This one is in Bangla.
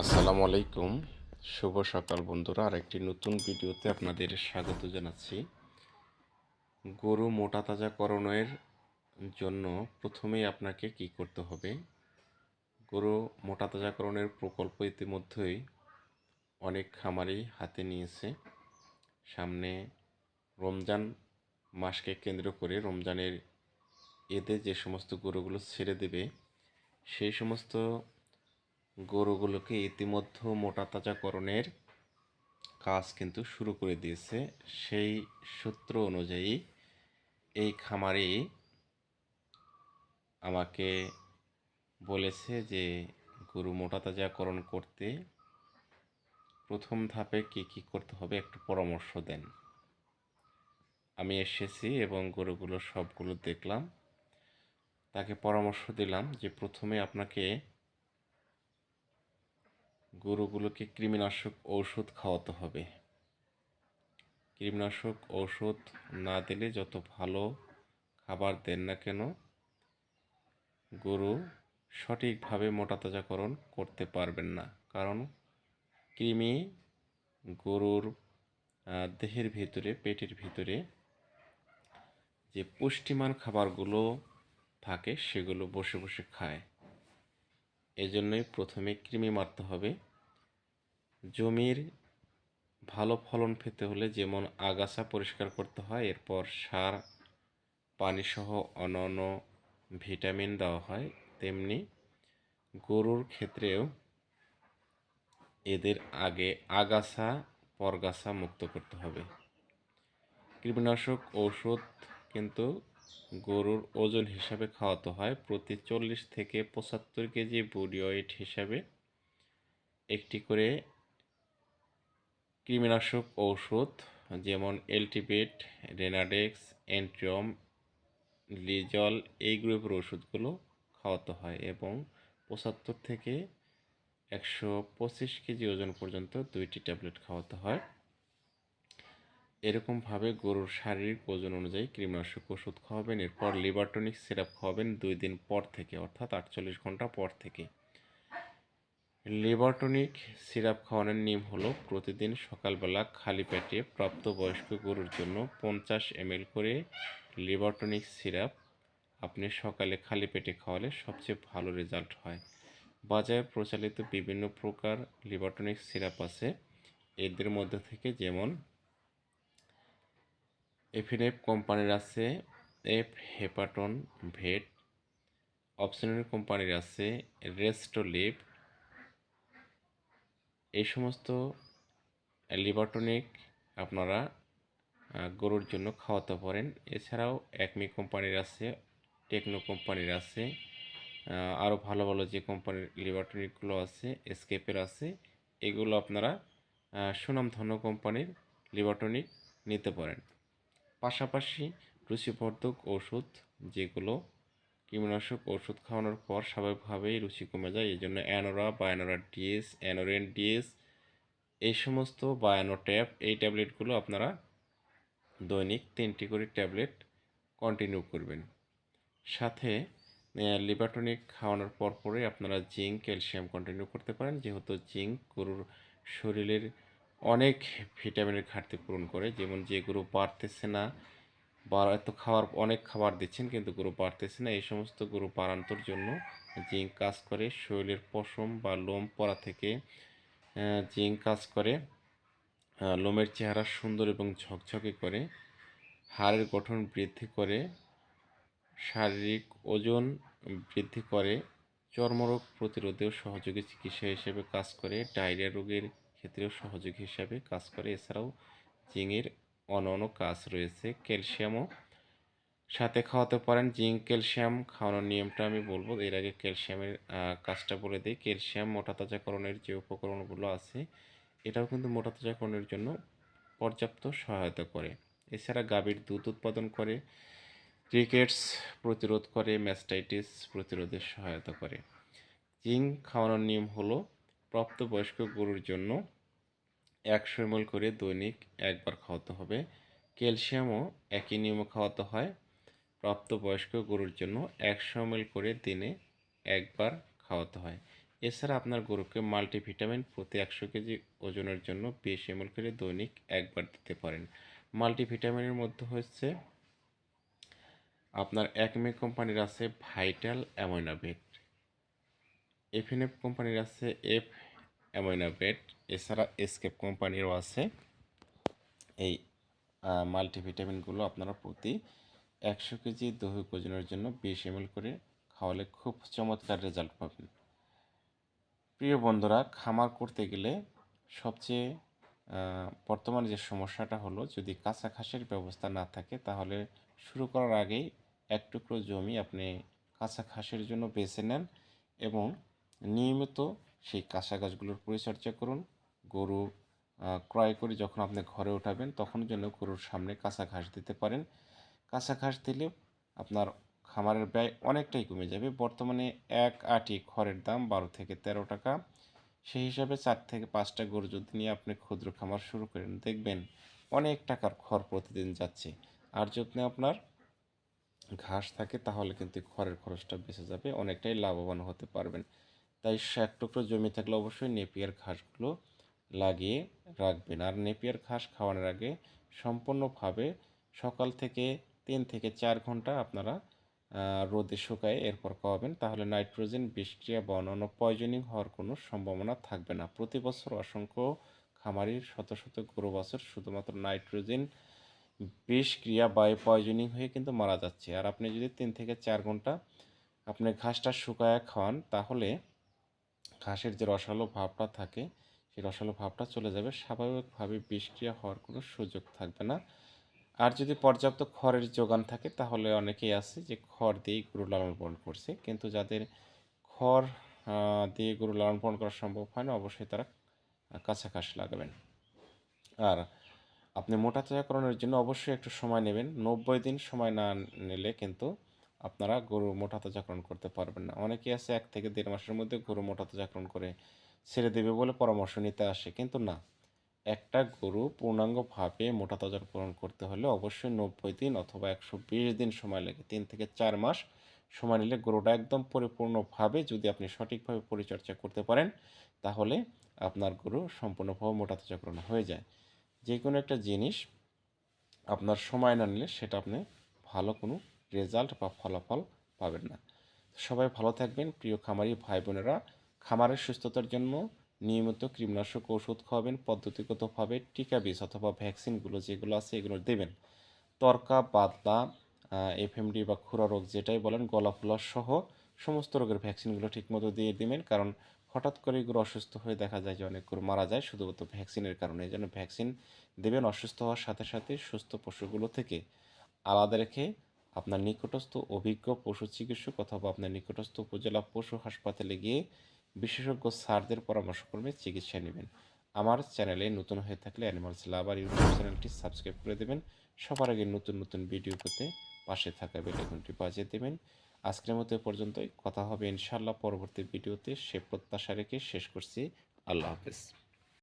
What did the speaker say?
আসসালামু আলাইকুম। শুভ সকাল বন্ধুরা। আর একটি নতুন ভিডিওতে আপনাদের স্বাগত জানাচ্ছি। গরু মোটা তাজাকরণের জন্য প্রথমেই আপনাকে কি করতে হবে? গরু মোটা তাজাকরণের প্রকল্প ইতিমধ্যেই অনেক খামারি হাতে নিয়েছে। সামনে রমজান মাসকে কেন্দ্র করে রমজানের এতে যে সমস্ত গরুগুলো ছেড়ে দেবে, সেই সমস্ত গরুগুলোকে ইতিমধ্যে মোটা তাজাকরণের কাজ কিন্তু শুরু করে দিয়েছে। সেই সূত্র অনুযায়ী এই খামারি আমাকে বলেছে যে, গরু মোটা তাজাকরণ করতে প্রথম ধাপে কি কি করতে হবে একটু পরামর্শ দেন। আমি এসেছি এবং গরুগুলো সবগুলো দেখলাম। তাকে পরামর্শ দিলাম যে, প্রথমে আপনাকে গরুগুলোকে কৃমিনাশক ঔষধ খাওয়াতে হবে। কৃমিনাশক ঔষধ না দিলে যত ভালো খাবার দেন না কেন, গরু সঠিকভাবে মোটা তাজাকরণ করতে পারবেন না। কারণ কৃমি গরুর দেহের ভিতরে, পেটের ভিতরে যে পুষ্টিমান খাবারগুলো থাকে সেগুলো বসে বসে খায়। এজন্যই প্রথমে কৃমি মারতে হবে। জমির ভালো ফলন পেতে হলে যেমন আগাছা পরিষ্কার করতে হয়, এরপর সার, পানিসহ অন্যান্য ভিটামিন দেওয়া হয়, তেমনি গরুর ক্ষেত্রেও এদের আগে আগাছা, পরগাছা মুক্ত করতে হবে। কীটনাশক ঔষধ কিন্তু গরুর ওজন হিসাবে খাওয়াতে হয়। প্রতি চল্লিশ থেকে পঁচাত্তর কেজি বডি ওয়েট হিসাবে একটি করে কৃমিনাশক ঔষধ, যেমন এলটিপেট, রেনাডেক্স অ্যান্ট্রিয়ম লিজল, এই গ্রুপের ওষুধগুলো খাওয়াতে হয় এবং পঁচাত্তর থেকে একশো পঁচিশ কেজি ওজন পর্যন্ত দুইটি ট্যাবলেট খাওয়াতে হয়। এরকমভাবে গরুর শারীরিক ওজন অনুযায়ী কৃমিনাশক ওষুধ খাওয়াবেন, এরপর লিবারটনিক সিরাপ খাওয়াবেন দুই দিন পর থেকে, অর্থাৎ আটচল্লিশ ঘণ্টা পর থেকে। লিভারটনিক সিরাপ খাওয়ানোর নিয়ম হলো প্রতিদিন সকালবেলা খালি পেটে প্রাপ্তবয়স্ক গরুর জন্য পঞ্চাশ এমএল করে লিভারটনিক সিরাপ আপনি সকালে খালি পেটে খাওয়ালে সবচেয়ে ভালো রেজাল্ট হয়। বাজারে প্রচলিত বিভিন্ন প্রকার লিভারটনিক সিরাপ আছে। এদের মধ্যে থেকে যেমন এফিনেপ কোম্পানির আছে, এফ হেপাটন ভেট অপশনাল কোম্পানির আছে রেস্টোলিভ এই সমস্ত লিভারটনিক আপনারা গরুর জন্য খাওয়াতে পারেন। এছাড়াও একমি কোম্পানির আছে, টেকনো কোম্পানির আছে আরও ভালো ভালো যে কোম্পানির লিভারটনিকগুলো আছে, এসকেপের আছে, এগুলো আপনারা সুনামধন্য কোম্পানির লিভারটনিক নিতে পারেন। পাশাপাশি রুচিবর্ধক ওষুধ যেগুলো কীটনাশক ওষুধ খাওয়ানোর পর স্বাভাবিকভাবেই রুচি কমে যায়। এই জন্য অ্যানোরা বা অ্যানোরা ডিএস, অ্যানোরেন ডিএস, এই সমস্ত বা ট্যাব, এই ট্যাবলেটগুলো আপনারা দৈনিক তিনটি করে ট্যাবলেট কন্টিনিউ করবেন। সাথে লিভারটনিক খাওয়ানোর পর পরে আপনারা জিঙ্ক, ক্যালসিয়াম কন্টিনিউ করতে পারেন। যেহেতু জিঙ্ক গরুর শরীরের অনেক ভিটামিনের ঘাটতি পূরণ করে, যেমন যে গরু বাড়তেছে না বা এত খাওয়ার, অনেক খাবার দিচ্ছেন কিন্তু গরু বাড়তেছে না। এই সমস্ত গরু বাড়ান্তর জন্য জিঙ্ক কাজ করে, শরীরের পশম বা লোম পরা থেকে জিঙ্ক কাজ করে লোমের চেহারা সুন্দর এবং ঝকঝকে করে, হাড়ের গঠন বৃদ্ধি করে, শারীরিক ওজন বৃদ্ধি করে, চর্মরোগ প্রতিরোধেও সহযোগী চিকিৎসা হিসেবে কাজ করে, ডায়রিয়া রোগের ক্ষেত্রেও সহযোগী হিসাবে কাজ করে। এছাড়াও জিঙের অন্য কাজ রয়েছে। ক্যালসিয়ামও সাথে খাওয়াতে পারেন। জিঙ্ক ক্যালসিয়াম খাওয়ানোর নিয়মটা আমি বলব। এর আগে ক্যালসিয়ামের কাজটা বলে দিই। ক্যালসিয়াম মোটা তাজাকরণের যে উপকরণগুলো আছে, এটাও কিন্তু মোটা তাজাকরণের জন্য পর্যাপ্ত সহায়তা করে। এছাড়া গাভীর দুধ উৎপাদন করে, ক্রিকেটস প্রতিরোধ করে, ম্যাস্টাইটিস প্রতিরোধে সহায়তা করে। জিঙ্ক খাওয়ানোর নিয়ম হলো, প্রাপ্তবয়স্ক গরুর জন্য একশো এমএল করে দৈনিক একবার খাওয়াতে হবে। ক্যালসিয়ামও একই নিয়মে খাওয়াতে হয়। প্রাপ্তবয়স্ক গরুর জন্য একশো এমএল করে দিনে একবার খাওয়াতে হয়। এছাড়া আপনার গরুকে মাল্টিভিটামিন প্রতি একশো কেজি ওজনের জন্য বিশ এমএল করে দৈনিক একবার দিতে পারেন। মাল্টিভিটামিনের মধ্যে হচ্ছে আপনার একমে কোম্পানির আছে ভাইটাল অ্যামোনাবেট এফএনএফ কোম্পানির আছে এফ অ্যামোনাবেট এছাড়া এসকেপ কোম্পানিরও আছে এই মাল্টিভিটামিনগুলো আপনারা প্রতি একশো কেজি দৈহিক ওজনের জন্য বিশ এমএল করে খাওয়ালে খুব চমৎকার রেজাল্ট পাবেন। প্রিয় বন্ধুরা, খামার করতে গেলে সবচেয়ে বর্তমানে যে সমস্যাটা হলো, যদি কাঁচা ঘাসের ব্যবস্থা না থাকে, তাহলে শুরু করার আগেই এক টুকরো জমি আপনি কাঁচা ঘাসের জন্য বেছে নেন এবং নিয়মিত সেই কাঁচা গাছগুলোর পরিচর্যা করুন। গরু ক্রয় করে যখন আপনি ঘরে উঠাবেন তখন যেন গরুর সামনে কাঁচা ঘাস দিতে পারেন। কাঁচা ঘাস দিলে আপনার খামারের ব্যয় অনেকটাই কমে যাবে। বর্তমানে এক আটি খড়ের দাম বারো থেকে তেরো টাকা। সেই হিসাবে চার থেকে পাঁচটা গরু যদি নিয়ে আপনি ক্ষুদ্র খামার শুরু করেন, দেখবেন অনেক টাকার খড় প্রতিদিন যাচ্ছে। আর যদি আপনার ঘাস থাকে, তাহলে কিন্তু খড়ের খরচটা বেঁচে যাবে, অনেকটাই লাভবান হতে পারবেন। তাই এক টুকরো জমি থাকলে অবশ্যই নেপিয়ার ঘাসগুলো লাগিয়ে রাখবেন। আর নেপিয়ার ঘাস খাওয়ানোর আগে সম্পূর্ণভাবে সকাল থেকে তিন থেকে চার ঘণ্টা আপনারা রোদে শুকায় এরপর খাওয়াবেন। তাহলে নাইট্রোজেন, বিষক্রিয়া বা অন্যান্য পয়জনিং হওয়ার কোনো সম্ভাবনা থাকবে না। প্রতি বছর অসংখ্য খামারির শত শত গরু বছর শুধুমাত্র নাইট্রোজেন, বিষক্রিয়া বা পয়জনিং হয়ে কিন্তু মারা যাচ্ছে। আর আপনি যদি তিন থেকে চার ঘণ্টা আপনি ঘাসটা শুকায় খাওয়ান, তাহলে ঘাসের যে রসালো ভাবটা থাকে, সেই রসালো ভাবটা চলে যাবে। স্বাভাবিকভাবে বিষক্রিয়া হওয়ার কোনো সুযোগ থাকবে না। আর যদি পর্যাপ্ত খড়ের যোগান থাকে, তাহলে অনেকেই আছে যে খড় দিয়েই গরু লালন পালন করছে। কিন্তু যাদের খড় দিয়ে গরু লালন পালন করা সম্ভব হয় না, অবশ্যই তারা কাঁচা ঘাস লাগাবেন। আর আপনি মোটা তাজাকরণের জন্য অবশ্যই একটু সময় নেবেন। নব্বই দিন সময় না নিলে কিন্তু আপনারা গরু মোটা তাজাকরণ করতে পারবেন না। অনেকেই আছে এক থেকে দেড় মাসের মধ্যে গরু মোটা তাজাকরণ করে ছেড়ে দেবে বলে পরামর্শ নিতে আসে, কিন্তু না। একটা গরু পূর্ণাঙ্গভাবে মোটা তাজাকরণ করতে হলে অবশ্যই নব্বই দিন অথবা একশো বিশ দিন সময় লাগে। তিন থেকে চার মাস সময় নিলে গরুটা একদম পরিপূর্ণভাবে যদি আপনি সঠিকভাবে পরিচর্যা করতে পারেন, তাহলে আপনার গরু সম্পূর্ণভাবে মোটা তাজাকরণ হয়ে যায়। যে কোনো একটা জিনিস আপনার সময় না নিলে সেটা আপনি ভালো কোনো রেজাল্ট বা ফলাফল পাবেন না। সবাই ভালো থাকবেন। প্রিয় খামারি ভাই বোনেরা, খামারের সুস্থতার জন্য নিয়মিত কীটনাশক ওষুধ খাওয়াবেন, পদ্ধতিগতভাবে টিকা বীজ অথবা ভ্যাকসিনগুলো যেগুলো আছে এগুলো দেবেন। তরকা, বাদলা এফএমডি বা খুরা রোগ যেটাই বলেন গলা ফোলা সহ সমস্ত রোগের ভ্যাকসিনগুলো ঠিকমতো দিয়ে দেবেন। কারণ হঠাৎ করে এগুলো অসুস্থ হয়ে দেখা যায় যে অনেক গরু মারা যায় শুধুমাত্র ভ্যাকসিনের কারণে। এই জন্য ভ্যাকসিন দেবেন অসুস্থ হওয়ার সাথে সাথে সুস্থ পশুগুলো থেকে আলাদা রেখে আপনার নিকটস্থ অভিজ্ঞ পশু চিকিৎসক অথবা আপনার নিকটস্থ উপজেলা পশু হাসপাতালে গিয়ে বিশেষজ্ঞ স্যারদের পরামর্শ ক্রমে চিকিৎসা নেবেন। আমার চ্যানেলে নতুন হয়ে থাকলে অ্যানিমালস লাভার ইউটিউব চ্যানেলটি সাবস্ক্রাইব করে দেবেন। সবার আগে নতুন নতুন ভিডিও পেতে পাশে থাকা বেলাইকনটি বাজিয়ে দেবেন। আজকের মতো পর্যন্তই। কথা হবে ইনশাল্লাহ পরবর্তী ভিডিওতে। সে প্রত্যাশা রেখে শেষ করছি। আল্লাহ হাফেজ।